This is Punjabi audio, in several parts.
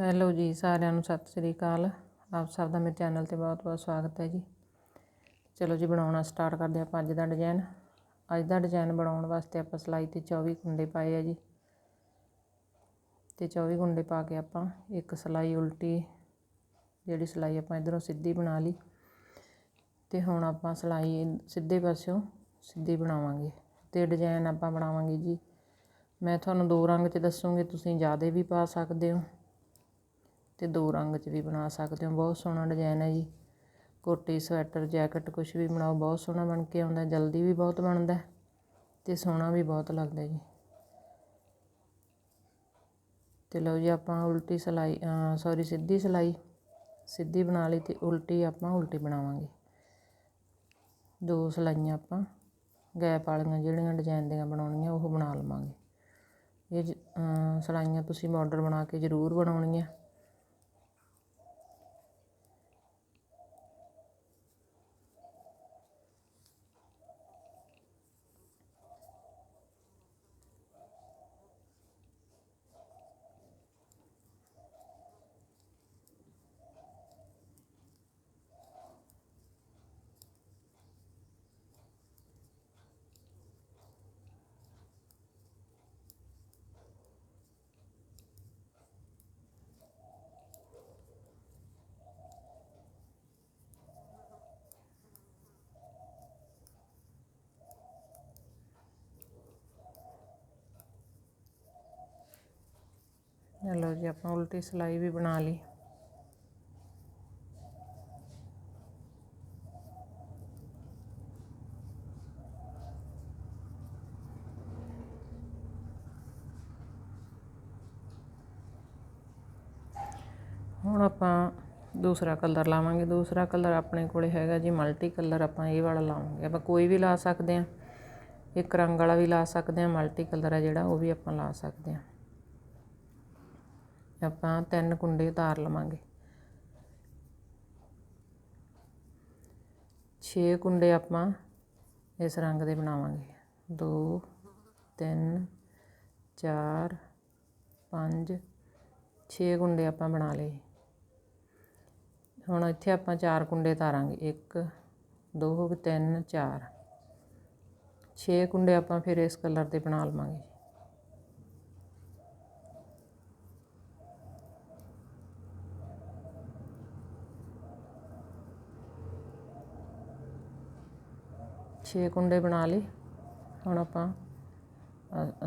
ਹੈਲੋ ਜੀ, ਸਾਰਿਆਂ ਨੂੰ ਸਤਿ ਸ੍ਰੀ ਅਕਾਲ। ਆਪ ਸਭ ਦਾ ਮੇਰੇ ਚੈਨਲ ਤੇ ਬਹੁਤ ਬਹੁਤ ਸਵਾਗਤ ਹੈ ਜੀ। ਚਲੋ ਜੀ, ਬਣਾਉਣਾ ਸਟਾਰਟ ਕਰਦੇ ਆਪਾਂ ਅੱਜ ਦਾ ਡਿਜ਼ਾਈਨ ਅੱਜ ਦਾ ਡਿਜ਼ਾਈਨ ਬਣਾਉਣ ਵਾਸਤੇ ਆਪਾਂ ਸਲਾਈ ਤੇ 24 ਕੁੰਡੇ ਪਾਏ ਆ ਜੀ। ਤੇ 24 ਕੁੰਡੇ ਪਾ ਕੇ ਆਪਾਂ ਇੱਕ ਸਲਾਈ ਉਲਟੀ ਜਿਹੜੀ ਸਲਾਈ ਆਪਾਂ ਇਧਰੋਂ ਸਿੱਧੀ ਬਣਾ ਲਈ। ਤੇ ਹੁਣ ਆਪਾਂ ਸਲਾਈ ਸਿੱਧੇ ਪਾਸਿਓਂ ਸਿੱਧੀ ਬਣਾਵਾਂਗੇ। ਤੇ ਡਿਜ਼ਾਈਨ ਆਪਾਂ ਬਣਾਵਾਂਗੇ ਜੀ। ਮੈਂ ਤੁਹਾਨੂੰ ਦੋ ਰੰਗ 'ਚ ਦੱਸੂਗੀ, ਤੁਸੀਂ ਜ਼ਿਆਦਾ ਵੀ ਪਾ ਸਕਦੇ ਹੋ। ਅਤੇ ਦੋ ਰੰਗ 'ਚ ਵੀ ਬਣਾ ਸਕਦੇ ਹੋ। ਬਹੁਤ ਸੋਹਣਾ ਡਿਜ਼ਾਇਨ ਹੈ ਜੀ। ਕੋਟੀ, ਸਵੈਟਰ, ਜੈਕਟ ਕੁਛ ਵੀ ਬਣਾਓ, ਬਹੁਤ ਸੋਹਣਾ ਬਣ ਕੇ ਆਉਂਦਾ, ਜਲਦੀ ਵੀ ਬਹੁਤ ਬਣਦਾ ਅਤੇ ਸੋਹਣਾ ਵੀ ਬਹੁਤ ਲੱਗਦਾ ਜੀ। ਤੇ ਲਓ ਜੀ, ਆਪਾਂ ਉਲਟੀ ਸਿਲਾਈ ਸੌਰੀ ਸਿੱਧੀ ਸਿਲਾਈ, ਸਿੱਧੀ ਬਣਾ ਲਈ ਅਤੇ ਉਲਟੀ ਆਪਾਂ ਉਲਟੀ ਬਣਾਵਾਂਗੇ। ਦੋ ਸਿਲਾਈਆਂ ਆਪਾਂ, ਗੈਪ ਵਾਲੀਆਂ ਜਿਹੜੀਆਂ ਡਿਜ਼ਾਈਨ ਦੀਆਂ ਬਣਾਉਣੀਆਂ, ਉਹ ਬਣਾ ਲਵਾਂਗੇ। ਇਹ ਸਿਲਾਈਆਂ ਤੁਸੀਂ ਬਾਰਡਰ ਬਣਾ ਕੇ ਜ਼ਰੂਰ ਬਣਾਉਣੀਆਂ ਲਓ ਜੇ, ਆਪਾਂ ਉਲਟੀ ਸਿਲਾਈ ਵੀ ਬਣਾ ਲਈ। ਹੁਣ ਆਪਾਂ ਦੂਸਰਾ ਕਲਰ ਲਾਵਾਂਗੇ। ਦੂਸਰਾ ਕਲਰ ਆਪਣੇ ਕੋਲੇ ਹੈਗਾ ਜੀ, ਮਲਟੀ ਕਲਰ ਆਪਾਂ ਇਹ ਵਾਲਾ ਲਾਵਾਂਗੇ। ਆਪਾਂ ਕੋਈ ਵੀ ਲਾ ਸਕਦੇ ਆ ਇੱਕ ਰੰਗ ਵਾਲਾ ਵੀ ਲਾ ਸਕਦੇ ਆ ਮਲਟੀ ਕਲਰ ਹੈ ਜਿਹੜਾ, ਉਹ ਵੀ ਆਪਾਂ ਲਾ ਸਕਦੇ ਆ ਆਪਾਂ ਤਿੰਨ ਕੁੰਡੇ ਉਤਾਰ ਲਵਾਂਗੇ। 6 ਕੁੰਡੇ ਆਪਾਂ ਇਸ ਰੰਗ ਦੇ ਬਣਾਵਾਂਗੇ। 2 3 4 5 6 ਕੁੰਡੇ ਆਪਾਂ ਬਣਾ ਲਏ। ਹੁਣ ਇੱਥੇ ਆਪਾਂ ਚਾਰ ਕੁੰਡੇ ਤਾਰਾਂਗੇ 1 2 3 4 6 ਕੁੰਡੇ ਆਪਾਂ ਫਿਰ ਇਸ ਕਲਰ ਦੇ ਬਣਾ ਲਵਾਂਗੇ। ਛੇ ਕੁੰਡੇ ਬਣਾ ਲਏ। ਹੁਣ ਆਪਾਂ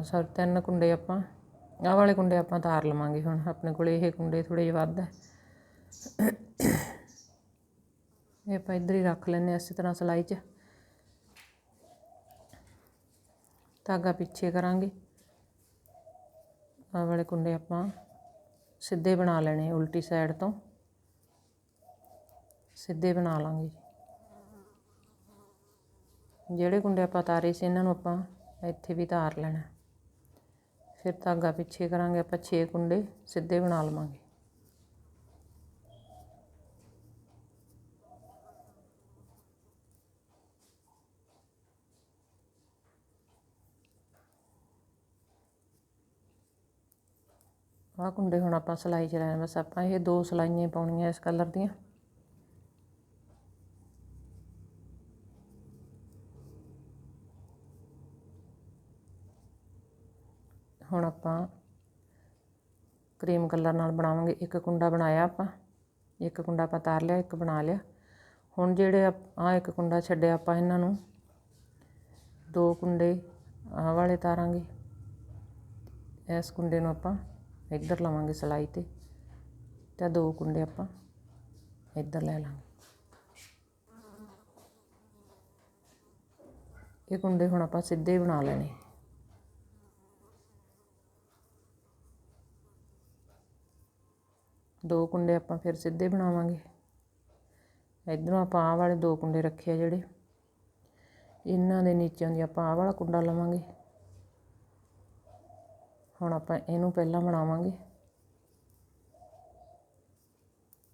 ਸਰ, ਤਿੰਨ ਕੁੰਡੇ ਆਪਾਂ, ਆਹ ਵਾਲੇ ਕੁੰਡੇ ਆਪਾਂ ਤਾਰ ਲਵਾਂਗੇ ਹੁਣ। ਆਪਣੇ ਕੋਲੇ ਇਹ ਕੁੰਡੇ ਥੋੜੇ ਜਿਹਾ ਵੱਧ ਹੈ ਇਹ ਆਪਾਂ ਇੱਧਰ ਹੀ ਰੱਖ ਲੈਨੇ ਇਸੇ ਤਰ੍ਹਾਂ ਸਲਾਈ 'ਚ। ਧਾਗਾ ਪਿੱਛੇ ਕਰਾਂਗੇ। ਆਹ ਵਾਲੇ ਕੁੰਡੇ ਆਪਾਂ ਸਿੱਧੇ ਬਣਾ ਲੈਣੇ ਉਲਟੀ ਸਾਈਡ ਤੋਂ। ਸਿੱਧੇ ਬਣਾ ਲਾਂਗੇ ਜਿਹੜੇ ਕੁੰਡੇ ਆਪਾਂ ਤਾਰੇ ਸੀ, ਇਹਨਾਂ ਨੂੰ ਆਪਾਂ ਇੱਥੇ ਵੀ ਤਾਰ ਲੈਣਾ ਫਿਰ ਧਾਗਾ ਪਿੱਛੇ ਕਰਾਂਗੇ, ਆਪਾਂ 6 ਕੁੰਡੇ ਸਿੱਧੇ ਬਣਾ ਲਵਾਂਗੇ। ਆਹ ਕੁੰਡੇ ਹੁਣ ਆਪਾਂ ਸਲਾਈ ਚ ਲੈਣੇ ਬਸ ਆਪਾਂ ਇਹ ਦੋ ਸਲਾਈਆਂ ਪਾਉਣੀਆਂ ਇਸ ਕਲਰ ਦੀਆਂ। ਹੁਣ ਆਪਾਂ ਕਰੀਮ ਕਲਰ ਨਾਲ ਬਣਾਵਾਂਗੇ। ਇੱਕ ਕੁੰਡਾ ਬਣਾਇਆ ਆਪਾਂ। ਇੱਕ ਕੁੰਡਾ ਆਪਾਂ ਤਾਰ ਲਿਆ, ਇੱਕ ਬਣਾ ਲਿਆ। ਹੁਣ ਜਿਹੜੇ ਆ ਇੱਕ ਕੁੰਡਾ ਛੱਡਿਆ ਆਪਾਂ ਇਹਨਾਂ ਨੂੰ। ਦੋ ਕੁੰਡੇ ਆਹ ਵਾਲੇ ਤਾਰਾਂਗੇ। ਇਸ ਕੁੰਡੇ ਨੂੰ ਆਪਾਂ ਇੱਧਰ ਲਾਵਾਂਗੇ ਸਲਾਈ ਤੇ। ਤੇ ਦੋ ਕੁੰਡੇ ਆਪਾਂ ਇੱਧਰ ਲੈ ਲਾਂਗੇ। ਇਹ ਕੁੰਡੇ ਹੁਣ ਆਪਾਂ ਸਿੱਧੇ ਬਣਾ ਲੈਣੇ। ਦੋ ਕੁੰਡੇ ਆਪਾਂ ਫਿਰ ਸਿੱਧੇ ਬਣਾਵਾਂਗੇ। ਇਧਰੋਂ ਆਪਾਂ ਆਹ ਵਾਲੇ ਦੋ ਕੁੰਡੇ ਰੱਖੇ ਆ ਜਿਹੜੇ। ਇਹਨਾਂ ਦੇ ਨੀਚਿਆਂ ਦੀ ਆਪਾਂ ਆਹ ਵਾਲਾ ਕੁੰਡਾ ਲਵਾਂਗੇ। ਹੁਣ ਆਪਾਂ ਇਹਨੂੰ ਪਹਿਲਾਂ ਬਣਾਵਾਂਗੇ।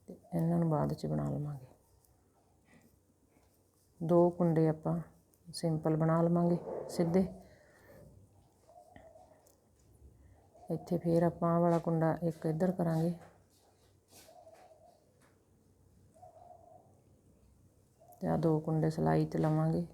ਤੇ ਇਹਨਾਂ ਨੂੰ ਬਾਅਦ ਚ ਬਣਾ ਲਵਾਂਗੇ। ਦੋ ਕੁੰਡੇ ਆਪਾਂ ਸਿੰਪਲ ਬਣਾ ਲਵਾਂਗੇ ਸਿੱਧੇ। ਇੱਥੇ ਫੇਰ ਆਪਾਂ ਆਹ ਵਾਲਾ ਕੁੰਡਾ ਇੱਕ ਇੱਧਰ ਕਰਾਂਗੇ। ਤੇ ਆ ਦੋ ਕੁੰਡੇ ਸਿਲਾਈ ਤੇ ਲਵਾਂਗੇ।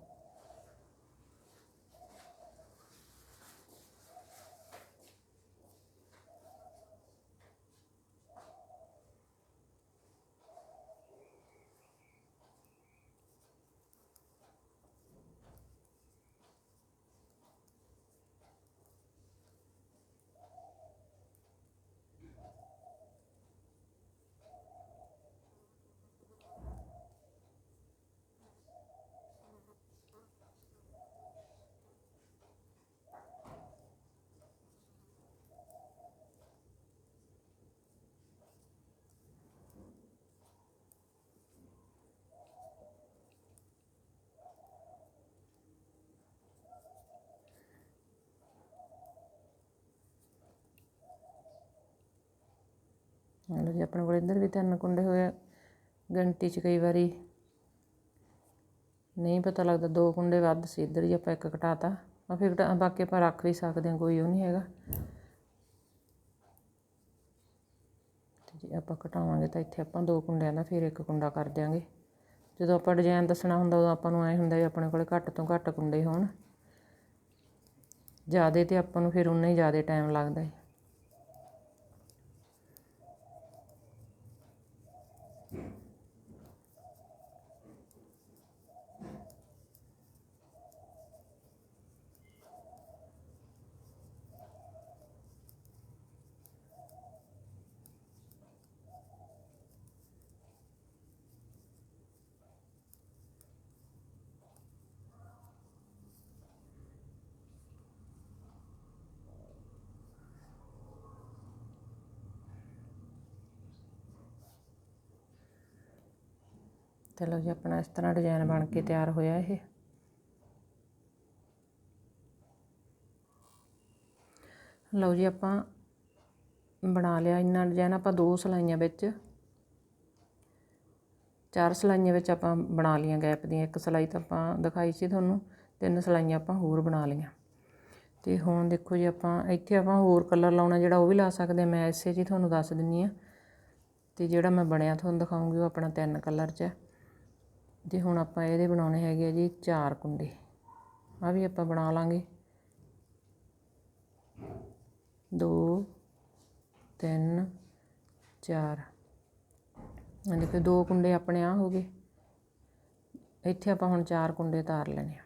ਲਓ ਜੀ, ਆਪਣੇ ਕੋਲ ਇੱਧਰ ਵੀ ਤਿੰਨ ਕੁੰਡੇ ਹੋਏ ਆ। ਗਿਣਤੀ 'ਚ ਕਈ ਵਾਰੀ ਨਹੀਂ ਪਤਾ ਲੱਗਦਾ, ਦੋ ਕੁੰਡੇ ਵੱਧ ਸੀ, ਇੱਧਰ ਹੀ ਆਪਾਂ ਇੱਕ ਘਟਾਤਾ ਆ ਫਿਰ ਘਟਾ- ਬਾਕੀ ਆਪਾਂ ਰੱਖ ਵੀ ਸਕਦੇ ਹਾਂ, ਕੋਈ ਉਹ ਨਹੀਂ ਹੈਗਾ। ਤੇ ਜੇ ਆਪਾਂ ਘਟਾਵਾਂਗੇ ਤਾਂ ਇੱਥੇ ਆਪਾਂ ਦੋ ਕੁੰਡਿਆਂ ਦਾ ਫਿਰ ਇੱਕ ਕੁੰਡਾ ਕਰ ਦਿਆਂਗੇ। ਜਦੋਂ ਆਪਾਂ ਡਿਜ਼ਾਈਨ ਦੱਸਣਾ ਹੁੰਦਾ, ਉਦੋਂ ਆਪਾਂ ਨੂੰ ਐ ਹੁੰਦਾ ਵੀ ਆਪਣੇ ਕੋਲੇ ਘੱਟ ਤੋਂ ਘੱਟ ਕੁੰਡੇ ਹੋਣ। ਜ਼ਿਆਦੇ ਤੇ ਆਪਾਂ ਨੂੰ ਫਿਰ ਉਨਾ ਹੀ ਜ਼ਿਆਦਾ ਟਾਈਮ ਲੱਗਦਾ ਹੈ। ਲਓ ਜੀ, ਆਪਣਾ ਇਸ ਤਰ੍ਹਾਂ ਡਿਜ਼ਾਈਨ ਬਣ ਕੇ ਤਿਆਰ ਹੋਇਆ ਇਹ। ਲਓ ਜੀ, ਆਪਾਂ ਬਣਾ ਲਿਆ ਇੰਨਾ ਡਿਜ਼ਾਈਨ ਆਪਾਂ ਦੋ ਸਲਾਈਆਂ ਵਿੱਚ। ਚਾਰ ਸਲਾਈਆਂ ਵਿੱਚ ਆਪਾਂ ਬਣਾ ਲਈਆਂ ਗੈਪ ਦੀਆਂ। ਇੱਕ ਸਲਾਈ ਤਾਂ ਆਪਾਂ ਦਿਖਾਈ ਸੀ ਤੁਹਾਨੂੰ, ਤਿੰਨ ਸਲਾਈਆਂ ਆਪਾਂ ਹੋਰ ਬਣਾ ਲਈਆਂ। ਤੇ ਹੁਣ ਦੇਖੋ ਜੀ, ਆਪਾਂ ਇੱਥੇ ਆਪਾਂ ਹੋਰ ਕਲਰ ਲਾਉਣਾ, ਜਿਹੜਾ ਉਹ ਵੀ ਲਾ ਸਕਦੇ ਹਾਂ ਮੈਂ ਇਸੇ 'ਚ ਹੀ ਤੁਹਾਨੂੰ ਦੱਸ ਦਿੰਨੀ ਆ। ਤੇ ਜਿਹੜਾ ਮੈਂ ਬਣਿਆ, ਤੁਹਾਨੂੰ ਦਿਖਾਉਂਗੀ, ਉਹ ਆਪਣਾ ਤਿੰਨ ਕਲਰ 'ਚ ਹੈ। ਤੇ ਹੁਣ ਆਪਾਂ ਇਹਦੇ ਬਣਾਉਣੇ ਹੈਗੇ ਆ ਜੀ ਚਾਰ ਕੁੰਡੇ ਆ ਵੀ ਆਪਾਂ ਬਣਾ ਲਾਂਗੇ। ਦੋ, ਤਿੰਨ, ਚਾਰ। ਆ ਦੇਖੋ ਦੋ ਕੁੰਡੇ ਆਪਣੇ ਆ ਹੋ ਗਏ। ਇੱਥੇ ਆਪਾਂ ਹੁਣ ਚਾਰ ਕੁੰਡੇ ਤਾਰ ਲੈਣੇ ਆ।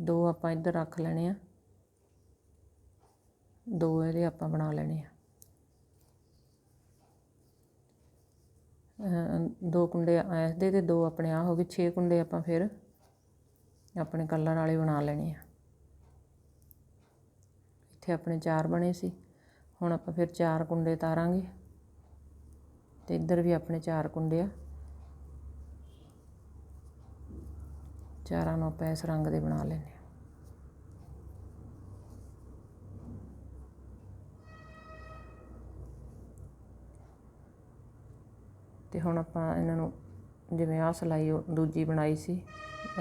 ਦੋ ਆਪਾਂ ਇੱਧਰ ਰੱਖ ਲੈਣੇ ਆ। ਦੋ ਇਹਦੇ ਆਪਾਂ ਬਣਾ ਲੈਣੇ ਆ। ਦੋ ਕੁੰਡੇ ਇਸ ਦੇ ਅਤੇ ਦੋ ਆਪਣੇ ਆਹ ਹੋ ਗਏ, ਛੇ ਕੁੰਡੇ ਆਪਾਂ ਫਿਰ ਆਪਣੇ ਕਲਰ ਵਾਲੇ ਬਣਾ ਲੈਣੇ ਆ। ਇੱਥੇ ਆਪਣੇ ਚਾਰ ਬਣੇ ਸੀ, ਹੁਣ ਆਪਾਂ ਫਿਰ ਚਾਰ ਕੁੰਡੇ ਤਾਰਾਂਗੇ ਤੇ ਇੱਧਰ ਵੀ ਆਪਣੇ ਚਾਰ ਕੁੰਡੇ ਆ। ਚਾਰਾਂ ਨੂੰ ਆਪਾਂ ਇਸ ਰੰਗ ਦੇ ਬਣਾ ਲੈਣੇ ਤੇ ਹੁਣ ਆਪਾਂ ਇਹਨਾਂ ਨੂੰ ਜਿਵੇਂ ਆਹ ਸਿਲਾਈ ਉਹ ਦੂਜੀ ਬਣਾਈ ਸੀ,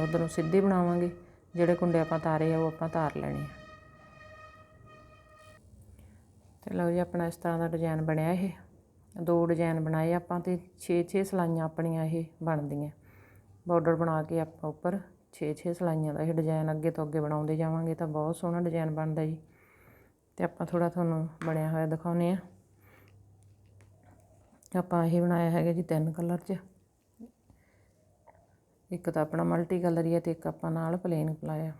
ਉਧਰੋਂ ਸਿੱਧੇ ਬਣਾਵਾਂਗੇ, ਜਿਹੜੇ ਕੁੰਡੇ ਆਪਾਂ ਤਾਰੇ ਆ ਉਹ ਆਪਾਂ ਤਾਰ ਲੈਣੇ ਆ। ਤੇ ਲਓ ਜੀ, ਆਪਣਾ ਇਸ ਤਰ੍ਹਾਂ ਦਾ ਡਿਜ਼ਾਈਨ ਬਣਿਆ ਇਹ। ਦੋ ਡਿਜ਼ਾਈਨ ਬਣਾਏ ਆਪਾਂ ਤੇ 6-6 ਸਲਾਈਆਂ ਆਪਣੀਆਂ ਇਹ ਬਣਦੀਆਂ। ਬਾਰਡਰ ਬਣਾ ਕੇ ਆਪਾਂ ਉੱਪਰ 6-6 ਸਲਾਈਆਂ ਦਾ ਇਹ ਡਿਜ਼ਾਈਨ ਅੱਗੇ ਤੋਂ ਅੱਗੇ ਬਣਾਉਂਦੇ ਜਾਵਾਂਗੇ, ਤਾਂ ਬਹੁਤ ਸੋਹਣਾ ਡਿਜ਼ਾਈਨ ਬਣਦਾ ਜੀ। ਤੇ ਆਪਾਂ ਥੋੜਾ ਤੁਹਾਨੂੰ ਬਣਿਆ ਹੋਇਆ ਦਿਖਾਉਨੇ ਆ ਆਪਾਂ ਇਹ ਬਣਾਇਆ ਹੈਗਾ ਜੀ ਤਿੰਨ ਕਲਰ 'ਚ। ਇੱਕ ਤਾਂ ਆਪਣਾ ਮਲਟੀ ਕਲਰ ਹੀ ਹੈ ਤੇ ਇੱਕ ਆਪਾਂ ਨਾਲ ਪਲੇਨ ਪਲਾਇਆ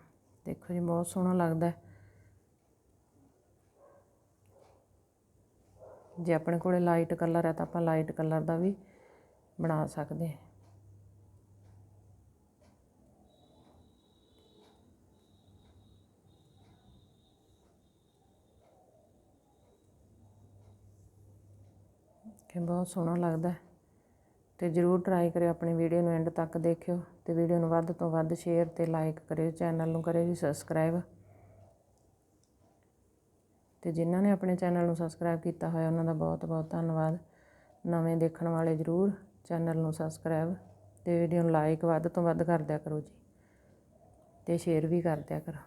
ਦੇਖੋ ਜੀ, ਬਹੁਤ ਸੋਹਣਾ ਲੱਗਦਾ। ਜੇ ਆਪਣੇ ਕੋਲੇ ਲਾਈਟ ਕਲਰ ਹੈ ਤਾਂ ਆਪਾਂ ਲਾਈਟ ਕਲਰ ਦਾ ਵੀ ਬਣਾ ਸਕਦੇ ਹਾਂ। ਕਿ ਬਹੁਤ ਸੋਹਣਾ ਲੱਗਦਾ ਤੇ ਜਰੂਰ ਟਰਾਈ ਕਰਿਓ ਆਪਣੀ ਵੀਡੀਓ ਨੂੰ ਐਂਡ ਤੱਕ ਦੇਖਿਓ ਤੇ ਵੀਡੀਓ ਨੂੰ ਵੱਧ ਤੋਂ ਵੱਧ ਸ਼ੇਅਰ ਤੇ ਲਾਈਕ ਕਰਿਓ ਚੈਨਲ ਨੂੰ ਕਰਿਓ ਜੀ ਸਬਸਕ੍ਰਾਈਬ ਤੇ ਜਿਨ੍ਹਾਂ ਨੇ ਆਪਣੇ ਚੈਨਲ ਨੂੰ ਸਬਸਕ੍ਰਾਈਬ ਕੀਤਾ ਹੋਇਆ ਉਹਨਾਂ ਦਾ ਬਹੁਤ ਬਹੁਤ ਧੰਨਵਾਦ। ਨਵੇਂ ਦੇਖਣ ਵਾਲੇ ਜਰੂਰ ਚੈਨਲ ਨੂੰ ਸਬਸਕ੍ਰਾਈਬ ਤੇ ਵੀਡੀਓ ਨੂੰ ਲਾਈਕ ਵੱਧ ਤੋਂ ਵੱਧ ਕਰ ਦਿਆ ਕਰੋ ਜੀ ਤੇ ਸ਼ੇਅਰ ਵੀ ਕਰ ਦਿਆ ਕਰੋ।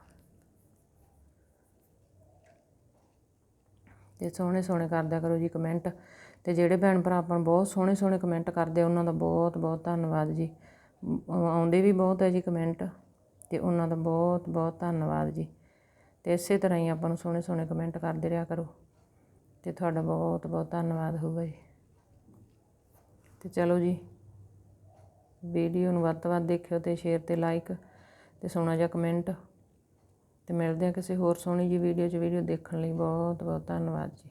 ਤੇ ਸੋਹਣੇ ਸੋਹਣੇ ਕਰਦਿਆ ਕਰੋ ਜੀ ਕਮੈਂਟ ਤੇ ਜਿਹੜੇ ਭੈਣ ਭਰਾ ਆਪਾਂ ਨੂੰ ਬਹੁਤ ਸੋਹਣੇ ਸੋਹਣੇ ਕਮੈਂਟ ਕਰਦੇ ਉਹਨਾਂ ਦਾ ਬਹੁਤ ਬਹੁਤ ਧੰਨਵਾਦ ਜੀ। ਆਉਂਦੇ ਵੀ ਬਹੁਤ ਹੈ ਜੀ ਕਮੈਂਟ ਤੇ ਉਹਨਾਂ ਦਾ ਬਹੁਤ ਬਹੁਤ ਧੰਨਵਾਦ ਜੀ। ਤੇ ਇਸੇ ਤਰ੍ਹਾਂ ਹੀ ਆਪਾਂ ਨੂੰ ਸੋਹਣੇ ਸੋਹਣੇ ਕਮੈਂਟ ਕਰਦੇ ਰਿਹਾ ਕਰੋ। ਤੇ ਤੁਹਾਡਾ ਬਹੁਤ ਬਹੁਤ ਧੰਨਵਾਦ ਹੋਊਗਾ ਜੀ। ਤੇ ਚਲੋ ਜੀ ਵੀਡੀਓ ਨੂੰ ਵੱਧ ਤੋਂ ਵੱਧ ਦੇਖਿਓ ਤੇ ਸ਼ੇਅਰ ਤੇ ਲਾਈਕ ਤੇ ਸੋਹਣਾ ਜਿਹਾ ਕਮੈਂਟ ਤੇ ਮਿਲਦੇ ਆ ਕਿਸੇ ਹੋਰ ਸੋਹਣੀ ਜੀ ਵੀਡੀਓ 'ਚ ਵੀਡੀਓ ਦੇਖਣ ਲਈ ਬਹੁਤ ਬਹੁਤ ਧੰਨਵਾਦ ਜੀ।